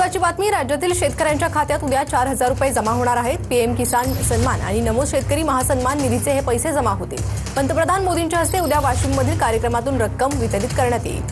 महत्वाची बातमी राज्यातील शेतकऱ्यांच्या खात्यात उद्या चार हजार रुपये जमा होणार आहेत. पीएम किसान सन्मान आणि नमो शेतकरी महासन्मान निधीचे हे पैसे जमा होतील. पंतप्रधान मोदींच्या हस्ते उद्या वाशिममधील कार्यक्रमातून रक्कम वितरित करण्यात येईल.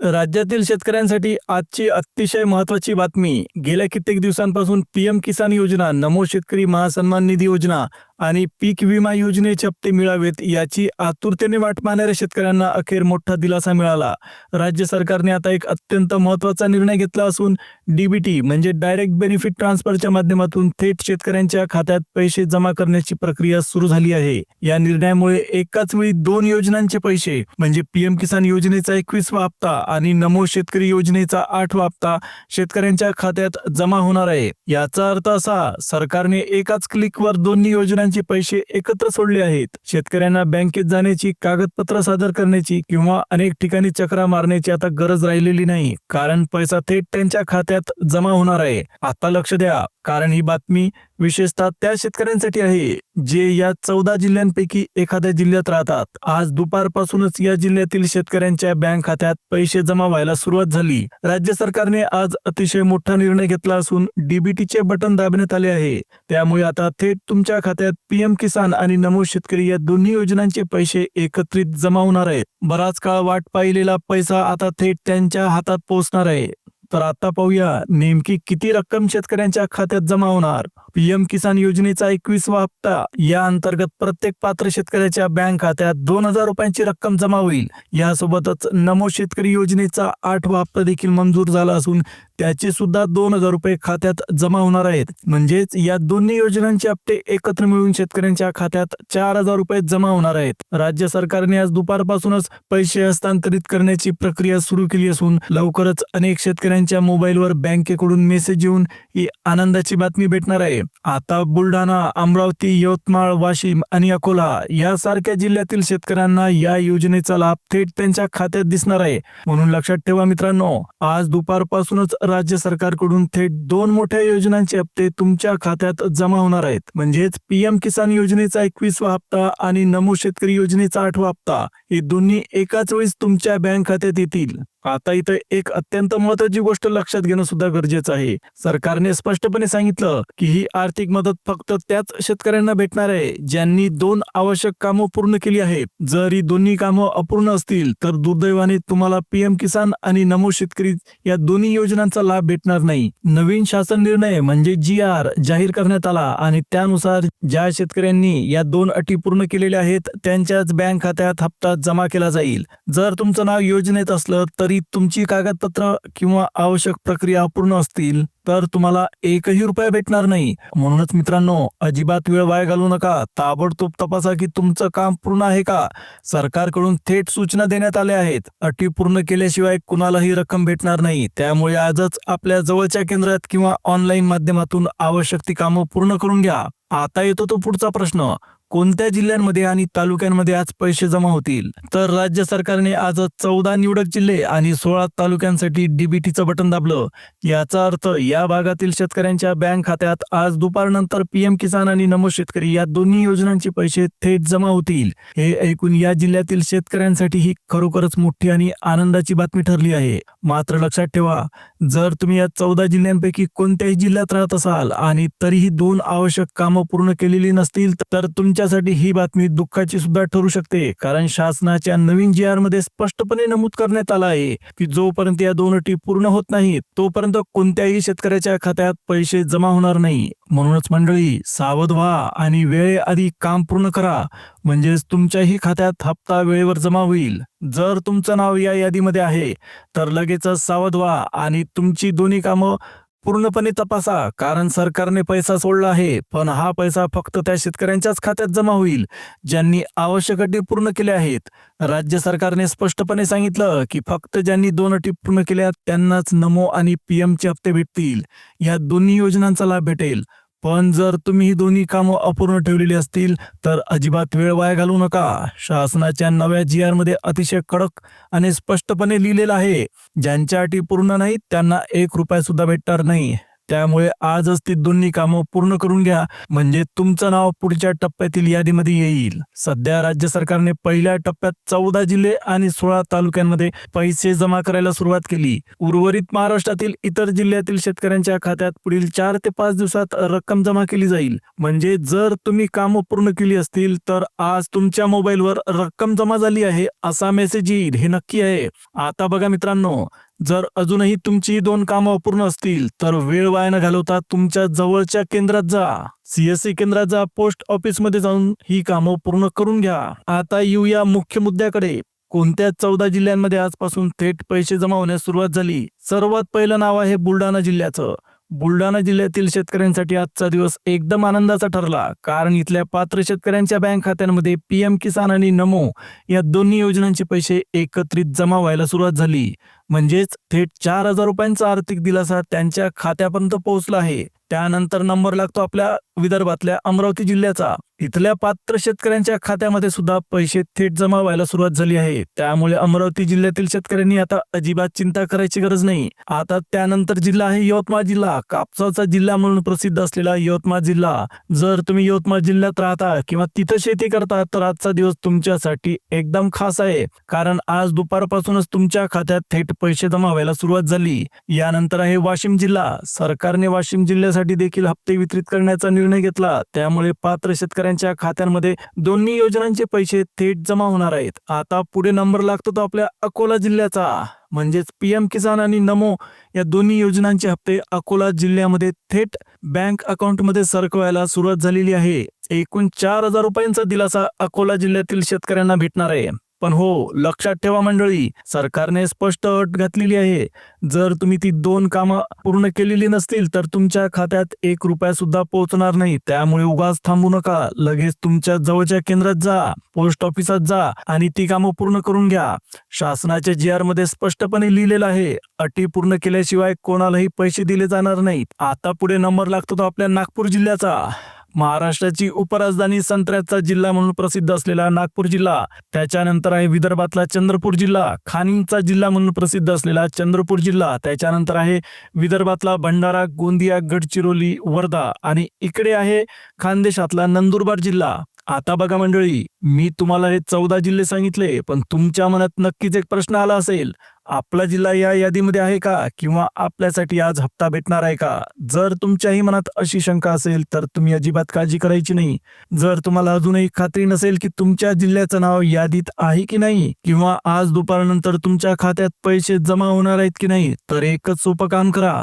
राज्यातील शेतकऱ्यांसाठी आजची अतिशय महत्वाची बातमी. गेल्या कित्येक दिवसांपासून पीएम किसान योजना नमो शेतकरी महासन्मान निधी योजना आणि पीक विमा योजनेचे हप्ते मिळावेत याची आतुरतेने वाट पाहणाऱ्या शेतकऱ्यांना अखेर मोठा दिलासा मिळाला. राज्य सरकारने आता एक अत्यंत महत्त्वाचा निर्णय घेतला असून डीबीटी म्हणजे डायरेक्ट बेनिफिट ट्रान्सफरच्या माध्यमातून थेट शेतकऱ्यांच्या खात्यात पैसे जमा करण्याची प्रक्रिया सुरू झाली आहे. या निर्णयामुळे एकाच वेळी दोन योजनांचे पैसे म्हणजे पीएम किसान योजनेचा एकवीसवा हप्ता आणि नमो शेतकरी योजनेचा आठवा हप्ता शेतकऱ्यांच्या खात्यात जमा होणार आहे. याचा अर्थ असा सरकारने एकाच क्लिकवर दोन्ही योजनांचे पैसे एकत्र सोडले आहेत. शेतकऱ्यांना बँकेत जाण्याची कागदपत्र सादर करण्याची किंवा अनेक ठिकाणी चक्रा मारण्याची आता गरज राहिलेली नाही. कारण पैसा थेट त्यांच्या खात्यात जमा होणार आहे. आता लक्ष द्या. कारण ही बातमी विशेषतः त्या शेतकऱ्यांसाठी आहे जे या चौदा जिल्ह्यांपैकी एखाद्या जिल्ह्यात राहतात. आज दुपारपासूनच या जिल्ह्यातील शेतकऱ्यांच्या बँक खात्यात पैसे जमा व्हायला सुरुवात झाली. राज्य सरकारने आज अतिशय मोठा निर्णय घेतला असून डीबीटीचे बटन दाबण्यात आले आहे. त्यामुळे आता थेट तुमच्या खात्यात पीएम किसान आणि नमो शेतकरी या दोन्ही योजनांचे पैसे एकत्रित जमा होणार आहेत. बराच काळ वाट पाहिलेला पैसा आता थेट त्यांच्या हातात पोहोचणार आहे. तर आता पाहूया नेमकी किती रक्कम शेतकऱ्यांच्या खात्यात जमा होणार? पीएम किसान योजनेचा एकवीसवा हप्ता. या अंतर्गत प्रत्येक पात्र शेतकऱ्याच्या बँक खात्यात दोन हजार रुपयांची रक्कम जमा होईल. यासोबतच नमो शेतकरी योजनेचा आठवा हप्ता देखील मंजूर झाला असून त्याचे सुद्धा दोन हजार रुपये खात्यात जमा होणार आहेत. म्हणजेच या दोन्ही योजनांचे हप्ते एकत्र मिळून शेतकऱ्यांच्या खात्यात चार हजार रुपये जमा होणार आहेत. राज्य सरकारने आज दुपारपासूनच पैसे हस्तांतरित करण्याची प्रक्रिया सुरू केली असून लवकरच अनेक शेतकऱ्यांच्या मोबाईलवर बँकेकडून मेसेज येऊन ही आनंदाची बातमी भेटणार आहे. आता बुलढाणा अमरावती यवतमाळ वाशिम आणि अकोला यासारख्या जिल्ह्यातील शेतकऱ्यांना या योजनेचा लाभ थेट त्यांच्या खात्यात दिसणार आहे. म्हणून लक्षात ठेवा मित्रांनो आज दुपारपासूनच राज्य सरकारकडून थेट दोन मोठ्या योजनांचे हप्ते तुमच्या खात्यात जमा होणार आहेत. म्हणजेच पीएम किसान योजनेचा एकवीसवा हप्ता आणि नमो शेतकरी योजनेचा आठवा हप्ता हे दोन्ही एकाच वेळेस तुमच्या बँक खात्यात येतील. आता इथं एक अत्यंत महत्वाची गोष्ट लक्षात घेणं सुद्धा गरजेचं आहे. सरकारने स्पष्टपणे सांगितलं की ही आर्थिक मदत फक्त त्याच शेतकऱ्यांना भेटणार आहे ज्यांनी दोन आवश्यक कामं पूर्ण केली आहेत. जर ही दोन्ही कामं अपूर्ण असतील तर दुर्दैवाने तुम्हाला पीएम किसान आणि नमो शेतकरी या दोन्ही योजनांचा लाभ भेटणार नाही. नवीन शासन निर्णय म्हणजे जी आर जाहीर करण्यात आला आणि त्यानुसार ज्या शेतकऱ्यांनी या दोन अटी पूर्ण केलेल्या आहेत त्यांच्याच बँक खात्यात हप्ता जमा केला जाईल. जर तुमचं नाव योजनेत असलं तर तुमची कागदपत्र किंवा आवश्यक प्रक्रिया अपूर्ण असतील तर तुम्हाला एकही रुपया भेटणार नाही. म्हणूनच मित्रांनो अजिबात वेळ वाया घालू नका. ताबडतोब तपासा की तुमचं काम पूर्ण आहे का? सरकारकडून थेट सूचना देण्यात आल्या आहेत. अटी पूर्ण केल्याशिवाय कुणालाही रक्कम भेटणार नाही. त्यामुळे आजच आपल्या जवळच्या केंद्रात किंवा ऑनलाईन माध्यमातून आवश्यक ती कामं पूर्ण करून घ्या. आता येतो तो पुढचा प्रश्न. कोणत्या जिल्ह्यांमध्ये आणि तालुक्यांमध्ये आज पैसे जमा होतील? तर राज्य सरकारने आज चौदा निवडक जिल्हे आणि सोळा तालुक्यांसाठी डीबीटीचं बटन दाबलं. याचा अर्थ या भागातील शेतकऱ्यांच्या बँक खात्यात आज दुपारनंतर पीएम किसान आणि नमो शेतकरी या दोन्ही योजनांचे पैसे थेट जमा होतील. हे ऐकून या जिल्ह्यातील शेतकऱ्यांसाठी ही खरोखरच मोठी आणि आनंदाची बातमी ठरली आहे. मात्र लक्षात ठेवा जर तुम्ही या चौदा जिल्ह्यांपैकी कोणत्याही जिल्ह्यात राहत असाल आणि तरीही दोन आवश्यक कामं पूर्ण केलेली नसतील तर त्यांच्यासाठी ही बातमी दुःखाची सुद्धा ठरू शकते कारण शासनाच्या नवीन जी आरमध्ये स्पष्टपणे नमूद करण्यात आलं आहे की जोपर्यंत या दोन अटी पूर्ण होत नाहीत तोपर्यंत कोणत्याही शेतकऱ्याच्या खात्यात पैसे जमा होणार नाही. म्हणूनच मंडळी सावध व्हा आणि वेळेआधी काम पूर्ण करा. म्हणजेच तुमच्याही खात्यात हप्ता वेळेवर जमा होईल. जर तुमचं नाव या यादीमध्ये आहे तर लगेचच सावध व्हा आणि तुमची दोन्ही कामं पूर्णपणे तपासा कारण सरकारने पैसा सोडला आहे पण हा पैसा फक्त त्या शेतकऱ्यांच्याच खात्यात जमा होईल ज्यांनी आवश्यक अटी पूर्ण केल्या आहेत. राज्य सरकारने स्पष्टपणे सांगितलं की फक्त ज्यांनी दोन अटी पूर्ण केल्या त्यांनाच नमो आणि पीएमचे हप्ते भेटतील. या दोन्ही योजनांचा लाभ भेटेल. पण जर तुम्ही ही दोन्ही कामं अपूर्ण ठेवलेली असतील तर अजिबात वेळ वाया घालू नका. शासनाच्या नव्या जी आरमध्ये अतिशय कडक आणि स्पष्टपणे लिहिलेलं आहे. ज्यांच्या अटी पूर्ण नाहीत त्यांना एक रुपया सुद्धा भेटणार नाही. त्यामुळे आजच ती दोन्ही कामं पूर्ण करून घ्या. म्हणजे तुमचं नाव पुढच्या टप्प्यातील यादीमध्ये येईल. सध्या राज्य सरकारने पहिल्या टप्प्यात चौदा जिल्हे आणि सोळा तालुक्यांमध्ये पैसे जमा करायला सुरुवात केली. उर्वरित महाराष्ट्रातील इतर जिल्ह्यातील शेतकऱ्यांच्या खात्यात पुढील चार ते पाच दिवसात रक्कम जमा केली जाईल. म्हणजे जर तुम्ही कामं पूर्ण केली असतील तर आज तुमच्या मोबाईलवर रक्कम जमा झाली आहे असा मेसेज येईल. हे नक्की आहे. आता बघा मित्रांनो जर अजूनही तुमची ही दोन कामं अपूर्ण असतील तर वेळ वाया न घालवता तुमच्या जवळच्या केंद्रात जा. सीएससी केंद्रात जा पोस्ट ऑफिसमध्ये जाऊन ही कामं पूर्ण करून घ्या. आता येऊया मुख्य मुद्द्याकडे. कोणत्या चौदा जिल्ह्यांमध्ये आजपासून थेट पैसे जमा होण्यास सुरुवात झाली? सर्वात पहिलं नाव आहे बुलढाणा जिल्ह्याचं. बुलढाणा जिल्ह्यातील शेतकऱ्यांसाठी आजचा दिवस एकदम आनंदाचा ठरला. कारण इथल्या पात्र शेतकऱ्यांच्या बँक खात्यांमध्ये पीएम किसान आणि नमो या दोन्ही योजनांचे पैसे एकत्रित जमा व्हायला सुरुवात झाली. म्हणजेच थेट चार हजार रुपयांचा आर्थिक दिलासा त्यांच्या खात्यापर्यंत पोहोचला आहे. त्यानंतर नंबर लागतो आपल्या विदर्भातल्या अमरावती जिल्ह्याचा इथल्या पात्र शेतकऱ्यांच्या खात्यामध्ये सुद्धा पैसे थेट जमा व्हायला सुरुवात झाली आहे. त्यामुळे अमरावती जिल्ह्यातील शेतकऱ्यांनी आता अजिबात चिंता करायची गरज नाही. आता त्यानंतर जिल्हा आहे यवतमाळ जिल्हा. कापसाचा जिल्हा म्हणून प्रसिद्ध असलेला यवतमाळ जिल्हा. जर तुम्ही यवतमाळ जिल्ह्यात राहता किंवा तिथं शेती करता तर आजचा दिवस तुमच्यासाठी एकदम खास आहे. कारण आज दुपारपासूनच तुमच्या खात्यात थेट पैसे जमा व्हायला सुरुवात झाली. यानंतर आहे वाशिम जिल्हा. सरकारने वाशिम जिल्ह्यासाठी देखील हप्ते वितरित करण्याचा निर्णय घेतला. त्यामुळे पात्र शेतकऱ्यांच्या खात्यांमध्ये दोन्ही योजनांचे पैसे थेट जमा होणार आहेत. आता पुढे नंबर लागतो तो आपल्या अकोला जिल्ह्याचा. म्हणजेच पीएम किसान आणि नमो या दोन्ही योजनांचे हप्ते अकोला जिल्ह्यामध्ये थेट बँक अकाउंटमध्ये सरकवायला सुरुवात झालेली आहे. एकूण चार हजार रुपयांचा दिलासा अकोला जिल्ह्यातील शेतकऱ्यांना भेटणार आहे. पण हो लक्षात ठेवा मंडळी सरकारने स्पष्ट अट घातलेली आहे. जर तुम्ही ती दोन कामं पूर्ण केलेली नसतील तर तुमच्या खात्यात एक रुपया सुद्धा पोहोचणार नाही. त्यामुळे उगाच थांबू नका. लगेच तुमच्या जवळच्या केंद्रात जा पोस्ट ऑफिसात जा आणि ती कामं पूर्ण करून घ्या. शासनाच्या जी आरमध्ये स्पष्टपणे लिहिलेलं आहे अटी पूर्ण केल्याशिवाय कोणालाही पैसे दिले जाणार नाहीत. आता पुढे नंबर लागतो तो आपल्या नागपूर जिल्ह्याचा. महाराष्ट्राची उपराजधानी संत्र्याचा जिल्हा म्हणून प्रसिद्ध असलेला नागपूर जिल्हा. त्याच्यानंतर आहे विदर्भातला चंद्रपूर जिल्हा खानिंगचा जिल्हा म्हणून प्रसिद्ध असलेला चंद्रपूर जिल्हा. त्याच्यानंतर आहे विदर्भातला भंडारा गोंदिया गडचिरोली वर्धा आणि इकडे आहे खानदेशातला नंदुरबार जिल्हा. आता बघा मंडळी मी तुम्हाला हे चौदा जिल्हे सांगितले पण तुमच्या मनात नक्कीच एक प्रश्न आला असेल. आपला जिल्हा या यादीमध्ये आहे का? किंवा आपल्यासाठी आज हप्ता भेटणार आहे का? जर तुमच्याही मनात अशी शंका असेल तर तुम्ही अजिबात काळजी करायची नाही. जर तुम्हाला अजूनही खात्री नसेल की तुमच्या जिल्ह्याचं नाव यादीत आहे की नाही किंवा आज दुपारनंतर तुमच्या खात्यात पैसे जमा होणार आहेत की नाही तर एकच सोपं काम करा.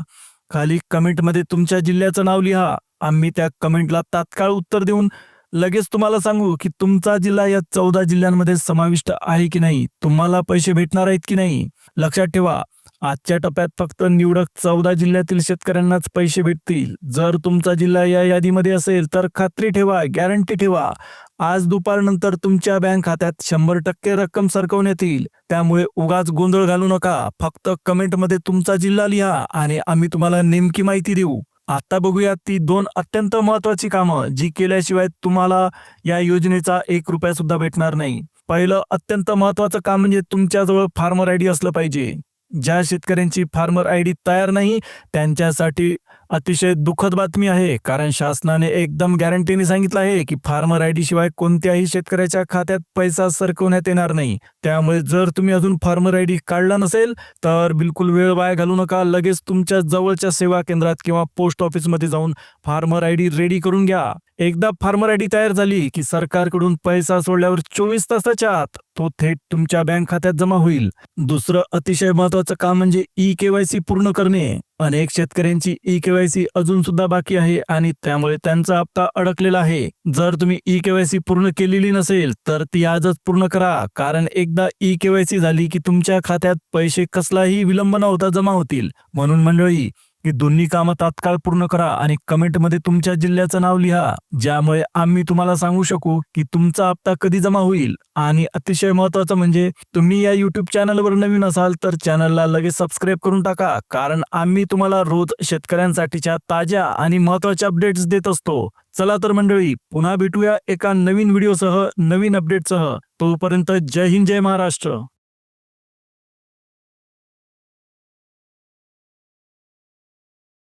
खाली कमेंटमध्ये तुमच्या जिल्ह्याचं नाव लिहा. आम्ही त्या कमेंटला तात्काळ उत्तर देऊन लगेच तुम्हाला सांगू की तुमचा जिल्हा या चौदा जिल्ह्यांमध्ये समाविष्ट आहे की नाही? तुम्हाला पैसे भेटणार आहेत की नाही? लक्षात ठेवा आजच्या टप्प्यात फक्त निवडक चौदा जिल्ह्यातील शेतकऱ्यांनाच पैसे भेटतील. जर तुमचा जिल्हा या यादीमध्ये असेल तर खात्री ठेवा गॅरंटी ठेवा. आज दुपारनंतर तुमच्या बँक खात्यात शंभर टक्के रक्कम सरकवण्यात येईल. त्यामुळे उगाच गोंधळ घालू नका. फक्त कमेंटमध्ये तुमचा जिल्हा लिहा आणि आम्ही तुम्हाला नेमकी माहिती देऊ. आता बघूया ती दोन अत्यंत महत्वाची कामं जी केल्याशिवाय तुम्हाला या योजनेचा एक रुपया सुद्धा भेटणार नाही. पहिलं अत्यंत महत्वाचं काम म्हणजे तुमच्याजवळ फार्मर आय डी असलं पाहिजे. ज्या शेतकऱ्यांची फार्मर आय डी तयार नाही त्यांच्यासाठी अतिशय दुःखद बातमी आहे कारण शासनाने एकदम गॅरंटीने सांगितलं आहे की फार्मर आय डी शिवाय कोणत्याही शेतकऱ्याच्या खात्यात पैसा सरकवण्यात येणार नाही. त्यामुळे जर तुम्ही अजून फार्मर आय डी काढला नसेल तर बिलकुल वेळ वाया घालू नका. लगेच तुमच्या जवळच्या सेवा केंद्रात किंवा पोस्ट ऑफिसमध्ये जाऊन फार्मर आय डी रेडी करून घ्या. एकदा फार्मर तयार झाली की सरकारकडून पैसा सोडल्यावर चोवीस तासाच्या आत तो थेट तुमच्या बँक खात्यात जमा होईल. दुसरं अतिशय महत्वाचं काम म्हणजे ई केवायसी पूर्ण करणे. अनेक शेतकऱ्यांची ई केवायसी अजून सुद्धा बाकी आहे आणि त्यामुळे त्यांचा हप्ता अडकलेला आहे. जर तुम्ही ई केवायसी पूर्ण केलेली नसेल तर ती आजच पूर्ण करा. कारण एकदा ई केवायसी झाली की तुमच्या खात्यात पैसे कसलाही विलंब न होता जमा होतील. म्हणून मंडळी ही दोन्ही कामं तात्काळ पूर्ण करा आणि कमेंटमध्ये तुमच्या जिल्ह्याचं नाव लिहा ज्यामुळे आम्ही तुम्हाला सांगू शकू की तुमचा हप्ता कधी जमा होईल. आणि अतिशय महत्वाचं म्हणजे तुम्ही या युट्यूब चॅनलवर नवीन असाल तर चॅनलला लगेच सबस्क्राईब करून टाका कारण आम्ही तुम्हाला रोज शेतकऱ्यांसाठीच्या ताज्या आणि महत्त्वाच्या अपडेट्स देत असतो. चला तर मंडळी पुन्हा भेटूया एका नवीन व्हिडिओसह नवीन अपडेटसह तोपर्यंत जय हिंद जय महाराष्ट्र.